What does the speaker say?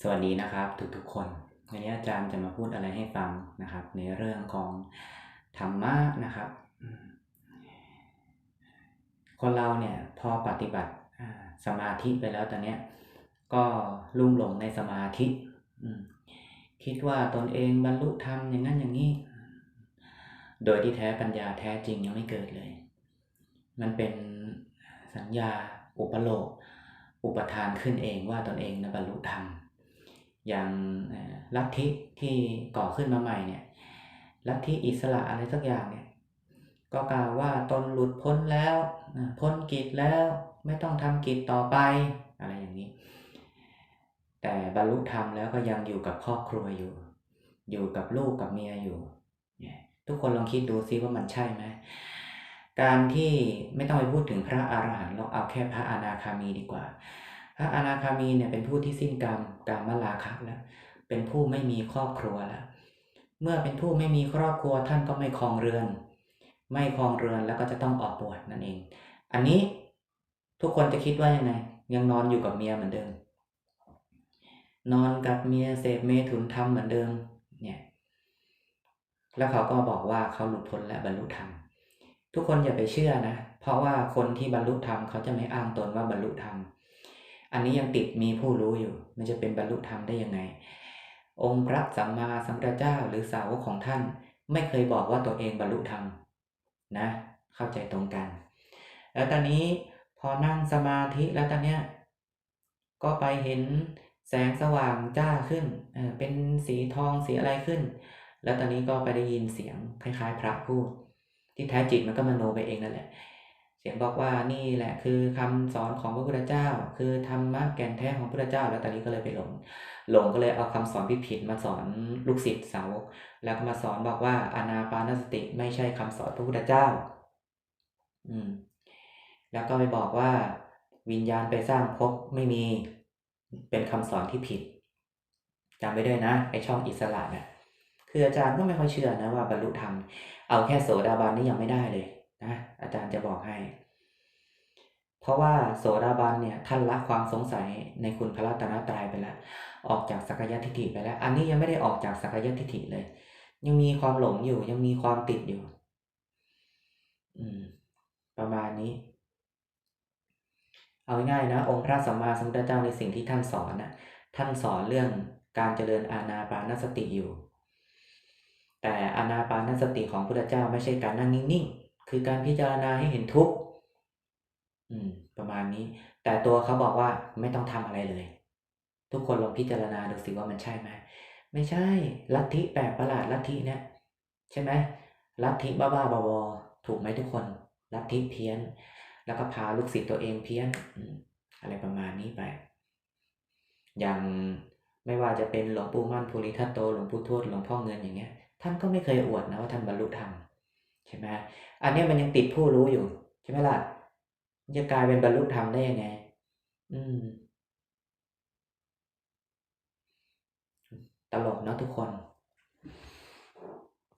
สวัสดีนะครับทุกๆคนวันนี้อาจารย์จะมาพูดอะไรให้ฟังนะครับ ในเรื่องของธรรมะนะครับ คนเราเนี่ยพอปฏิบัติสมาธิไปแล้วตอนเนี้ยก็ลุ่มหลงในสมาธิคิดว่าตนเองบรรลุธรรมอย่างนั้นอย่างนี้ โดยที่แท้ปัญญาแท้จริงยังไม่เกิดเลย มันเป็นสัญญาอุปโลก อุปทานขึ้นเองว่าตนเองนะบรรลุธรรม อย่างลัทธิที่ก่อขึ้นมาใหม่เนี่ยลัทธิอิสระอะไรสักอย่างเนี่ยก็กล่าวว่าตนหลุดพ้นแล้วพ้นกิจแล้วไม่ต้องทำกิจต่อไปอะไรอย่างนี้ แต่บรรลุธรรมแล้วก็ยังอยู่กับครอบครัวอยู่ อยู่กับลูกกับเมียอยู่ทุกคนลองคิดดูซิว่ามันใช่ไหมการที่ไม่ต้องไปพูดถึงพระอรหันต์เราเอาแค่พระอนาคามีดีกว่า พระอนาคามีเนี่ยเป็นผู้ที่สิ้นกรรมกรรมลาคะแล้วเป็นผู้ไม่มีครอบครัวแล้วเมื่อเป็นผู้ไม่มีครอบครัวท่านก็ไม่ครองเรือน ไม่ครองเรือนแล้วก็จะต้องออกบวชนั่นเอง อันนี้ทุกคนจะคิดว่ายังไง ยังนอนอยู่กับเมียเหมือนเดิม นอนกับเมียเสพเมถุนธรรมเหมือนเดิมเนี่ยแล้วเขาก็บอกว่าเขาหลุดพ้นและบรรลุธรรมทุกคนอย่าไปเชื่อนะ เพราะว่าคนที่บรรลุธรรมเขาจะไม่อ้างตนว่าบรรลุธรรม อันนี้ยังติดมีผู้รู้อยู่ มันจะเป็นบรรลุธรรมได้ยังไง องค์พระสัมมาสัมพุทธเจ้าหรือสาวกของท่าน ไม่เคยบอกว่าตัวเองบรรลุธรรมนะ เข้าใจตรงกัน แล้วตอนนี้พอนั่งสมาธิแล้วตอนเนี้ยก็ไปเห็นแสงสว่างจ้าขึ้นเป็นสีทองสีอะไรขึ้น แล้วตอนนี้ก็ไปได้ยินเสียงคล้ายๆ พระพูดที่แท้จิตมันก็มโนไปเองนั่นแหละ สียงบอกว่านี่แหละคือคำสอนของพระพุทธเจ้า คือธรรมะแก่นแท้ของพระพุทธเจ้า แล้วตอนนี้ก็เลยไปหลงหลงก็เลยเอาคำสอนผิดๆมาสอนลูกศิษย์สาวกแล้วก็มาสอนบอกว่าอานาปานสติไม่ใช่คำสอนพระพุทธเจ้า อืม แล้วก็ไปบอกว่า วิญญาณไปสร้างภพไม่มีเป็นคำสอนที่ผิดจำไว้ด้วยนะไอช่องอิสระเนะ่ยคืออาจารย์ก็ไม่ค่อยเชื่อนะว่าบรรลุธรรมเอาแค่โสดาบันนี่ยังไม่ได้เลยนะอาจารย์จะบอกให้ เพราะว่าโสดาบันเนี่ยท่านละความสงสัยในคุณพระรัตนตรัยไปแล้ว ออกจากสักยทิฏฐิไปแล้ว อันนี้ยังไม่ได้ออกจากสักยทิฏฐิเลย ยังมีความหลงอยู่ ยังมีความติดอยู่ อืม ประมาณนี้ เอาง่ายนะ องค์พระสัมมาสัมพุทธเจ้าในสิ่งที่ท่านสอนนะท่านสอนเรื่องการเจริญอาณาปานสติอยู่ แต่อาณาปานสติของพุทธเจ้าไม่ใช่การนั่งนิ่งๆ คือการพิจารณาให้เห็นทุกข์ อืม ประมาณนี้ แต่ตัวเขาบอกว่า ไม่ต้องทำอะไรเลย ทุกคนลองพิจารณาดูสิว่ามันใช่ไหม ไม่ใช่ ลัทธิแปลกประหลาดลัทธิเนี่ยใช่ไหม ลัทธิบ้า ๆ บอ ๆ ถูกไหมทุกคน ลัทธิเพี้ยน แล้วก็พาลูกศิษย์ตัวเองเพี้ยน อืม อะไรประมาณนี้ไป อย่าง ไม่ว่าจะเป็นหลวงปู่มั่น ภูริทัตโต หลวงปู่ทวด หลวงพ่อเงิน อย่างเงี้ย ท่านก็ไม่เคยอวดนะว่าท่านบรรลุธรรม ใช่ไหม อันเนี้ยมันยังติดผู้รู้อยู่ ใช่ไหมล่ะ จะกลายเป็นบรรลุธรรมได้ยังไง อืม ตลกเนาะทุกคน